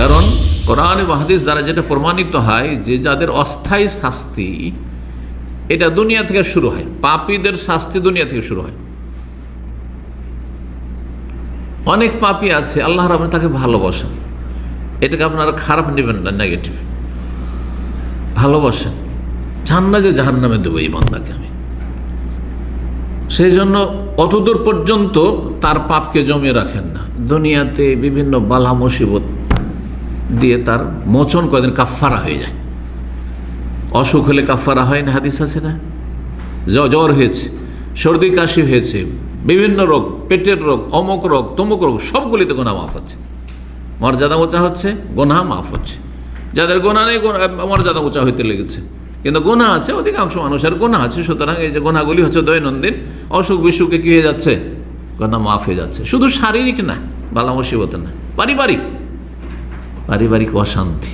কারণ কোরআন এবং হাদিস দ্বারা যেটা প্রমাণিত হয় যে যাদের অস্থায়ী শাস্তি, এটা দুনিয়া থেকে শুরু হয়। পাপীদের শাস্তি দুনিয়া থেকে শুরু হয়। অনেক পাপি আছে, আল্লাহ রাবণ তাকে ভালোবাসেন। এটাকে আপনারা খারাপ নেবেন না নেগেটিভ ভালোবাসেন। চান না যে জাহান নামে দেবো এই বান্দাকে আমি। সেই জন্য অতদূর পর্যন্ত তার পাপকে জমিয়ে রাখেন না। দুনিয়াতে বিভিন্ন বালা মুসিবত দিয়ে তার মোচন কদিন কাফারা হয়ে যায়। অসুখ হলে কাফারা হয় না, হাদিস আছে না? জ্বর হয়েছে, সর্দি, কাশি হয়েছে, বিভিন্ন রোগ, পেটের রোগ, অমুক রোগ, তমুক রোগ, সবগুলিতে গোনা মাফ হচ্ছে। মর্যাদা উঁচা হচ্ছে, গোনা মাফ হচ্ছে। যাদের গোনা নেই মর্যাদা উঁচা হইতে লেগেছে। কিন্তু গোনা আছে, অধিকাংশ মানুষের গোনা আছে, সুতরাং এই যে গোনাগুলি হচ্ছে দৈনন্দিন, অসুখ বিসুখে কী হয়ে যাচ্ছে? গোনা মাফ হয়ে যাচ্ছে। শুধু শারীরিক না, বালা মুসিবত না, পারিবারিক। পারিবারিক অশান্তি।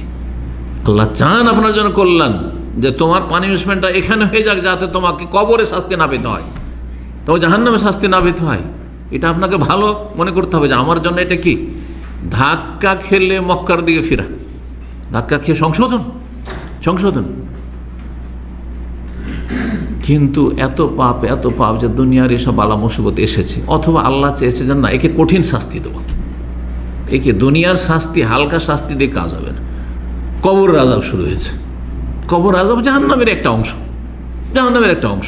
আল্লাহ চান আপনার জন্য কল্যাণ, যে তোমার পানিশমেন্টটা এখানে হয়ে যাক যাতে তোমাকে কবরে শাস্তি না পেতে হয়। তো জাহান্নামে শাস্তি না পেতে হয়। এটা আপনাকে ভালো মনে করতে হবে যে আমার জন্য এটা কি? ধাক্কা খেলে মক্কার দিকে ফেরা। ধাক্কা খেয়ে সংশোধন সংশোধন। কিন্তু এত পাপ এত পাপ যে দুনিয়ার এসব বালা এসেছে। অথবা আল্লাহ চেয়েছে যে না, একে কঠিন শাস্তি দেবো। একে দুনিয়ার শাস্তি, হালকা শাস্তি দিয়ে কাজ হবে না। কবর রাজাব শুরু হয়েছে। কবর রাজাব জাহান্নামের একটা অংশ। জাহান্নামের একটা অংশ।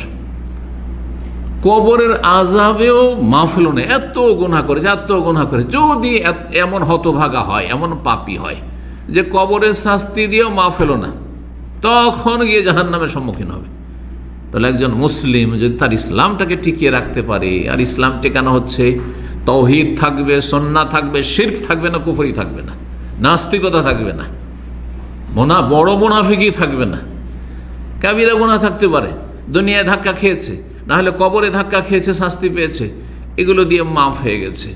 কবরের আজাবেও মাফল নেই। এত গোনা করেছে, এত গোনা করে যদি এমন হতভাগা হয়, এমন পাপি হয়, যে কবরের শাস্তি দিয়েও মাফেলো না, তখন গিয়ে জাহান্নামের সম্মুখীন হবে। তাহলে একজন মুসলিম যদি তার ইসলামটাকে টিকিয়ে রাখতে পারে, আর ইসলাম টেকানো হচ্ছে? তৌহিদ থাকবে সন্না থাকবে, শির্ক থাকবে না, কুফরি থাকবে না, নাস্তিকতা থাকবে না, মোনা, বড় মোনাফিকই থাকবে না। কাবিরা গোনা থাকতে পারে, দুনিয়ায় ধাক্কা খেয়েছে না হলে কবরে ধাক্কা খেয়েছে, শাস্তি পেয়েছে, এগুলো দিয়ে মাফ হয়ে গেছে।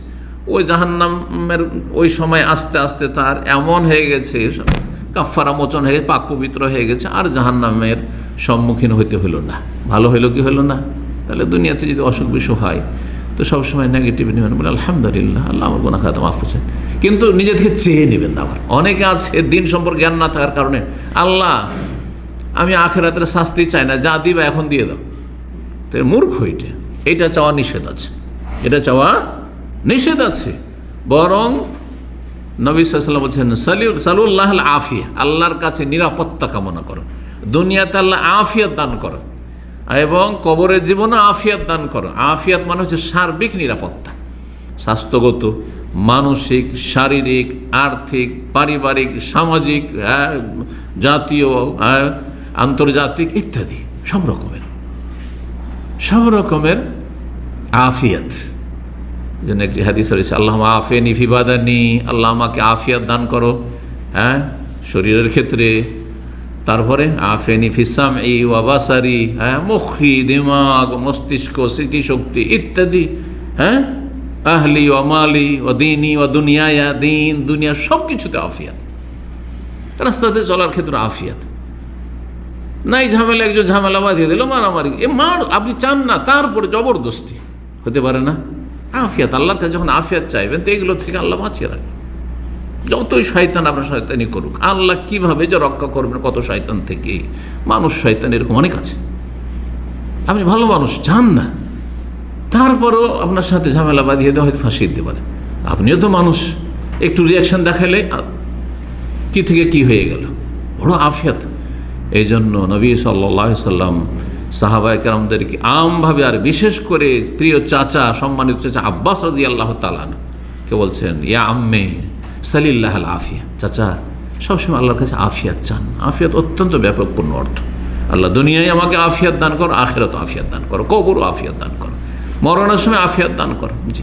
ওই জাহান্নামের ওই সময় আস্তে আস্তে তার এমন হয়ে গেছে কাফারা মোচন হয়ে, পাক পবিত্র হয়ে গেছে, আর জাহান্নামের সম্মুখীন হইতে হলো না। ভালো হইল কি হলো না? তাহলে দুনিয়াতে যদি অসুখ বিসুখ হয়, তো সবসময় নেগেটিভ নেবেন বলে, আলহামদুলিল্লাহ, আল্লাহ আমার গোনা খাতা মাফ করছেন। কিন্তু নিজে থেকে চেয়ে নেবেন না আবার। অনেকে আছে, দিন সম্পর্কে জ্ঞান না থাকার কারণে, আল্লাহ, আমি আখেরাতের শাস্তি চাই না, যা দিবা এখন দিয়ে দাও। তো মূর্খ এটা। এটা চাওয়া নিষেধ আছে। এটা চাওয়া নিষেধ আছে। বরং নবী সাল্লাম বলছেন সালিউ সালুল্লাহ আফিয়া আল্লাহর কাছে নিরাপত্তা কামনা করো। দুনিয়াতে আল্লাহ আফিয়াত দান করো এবং কবরের জীবনে আফিয়াত দান করো। আফিয়াত মানে হচ্ছে সার্বিক নিরাপত্তা। স্বাস্থ্যগত মানসিক শারীরিক আর্থিক পারিবারিক সামাজিক হ্যাঁ, জাতীয় হ্যাঁ, আন্তর্জাতিক ইত্যাদি। সব রকমের। সব রকমের আফিয়াত। যেন একটি হাদিস রয়েছে আল্লাহ আফে নিফিবাদানি আল্লাহ আমাকে আফিয়াত দান করো। হ্যাঁ? শরীরের ক্ষেত্রে। তারপরে আফে নিফিসাম ই ওয়াবাসারি হ্যাঁ? মুখি, দিমাগ, মস্তিষ্ক স্মৃতিশক্তি ইত্যাদি হ্যাঁ? আহলি ও মালি ও দিনী ও দুনিয়া দিন, দুনিয়া সব কিছুতে আফিয়াত। রাস্তাতে চলার ক্ষেত্রে আফিয়াত। নাই ঝামেলা, একজন ঝামেলা বাঁধিয়ে দিল, মারামারি। এ মার, আপনি চান না, তারপরে জবরদস্তি। হতে পারে না? আফিয়াত, আল্লাহর কাছে যখন আফিয়াত চাইবেন, তো এগুলো থেকে আল্লাহ বাঁচিয়ে রাখবেন। যতই শয়তান আপনার শয়তানি করুক, আল্লাহ কীভাবে যে রক্ষা করবেন, কত শয়তান থেকে? মানুষ, শয়তান এরকম অনেক আছে। আপনি ভালো মানুষ চান না। তারপরও আপনার সাথে ঝামেলা বাঁধিয়ে দেওয়া হয়তো ফাঁসিয়ে দিতে পারে। আপনিও তো মানুষ। একটু রিয়াকশন দেখালে কি থেকে কি হয়ে গেল? বড় আফিয়াত। এই জন্য নবী সাল্লাহ সাল্লাম সাহাবাই কেরামদেরকে আমভাবে আর বিশেষ করে প্রিয় চাচা, সম্মানিত চাচা আব্বাস রাজি আল্লাহ তালান কে বলছেন, ইয়া আম্মে, সালিল্লাহ আফিয়া চাচা, সবসময় আল্লাহর কাছে আফিয়াত চান। আফিয়াত অত্যন্ত ব্যাপকপূর্ণ অর্থ। আল্লাহ দুনিয়ায় আমাকে আফিয়াত দান করো আখেরাত আফিয়াত দান করো, কবরও আফিয়াত দান করো, মরণের সময় আফিয়াত দান করো। জি।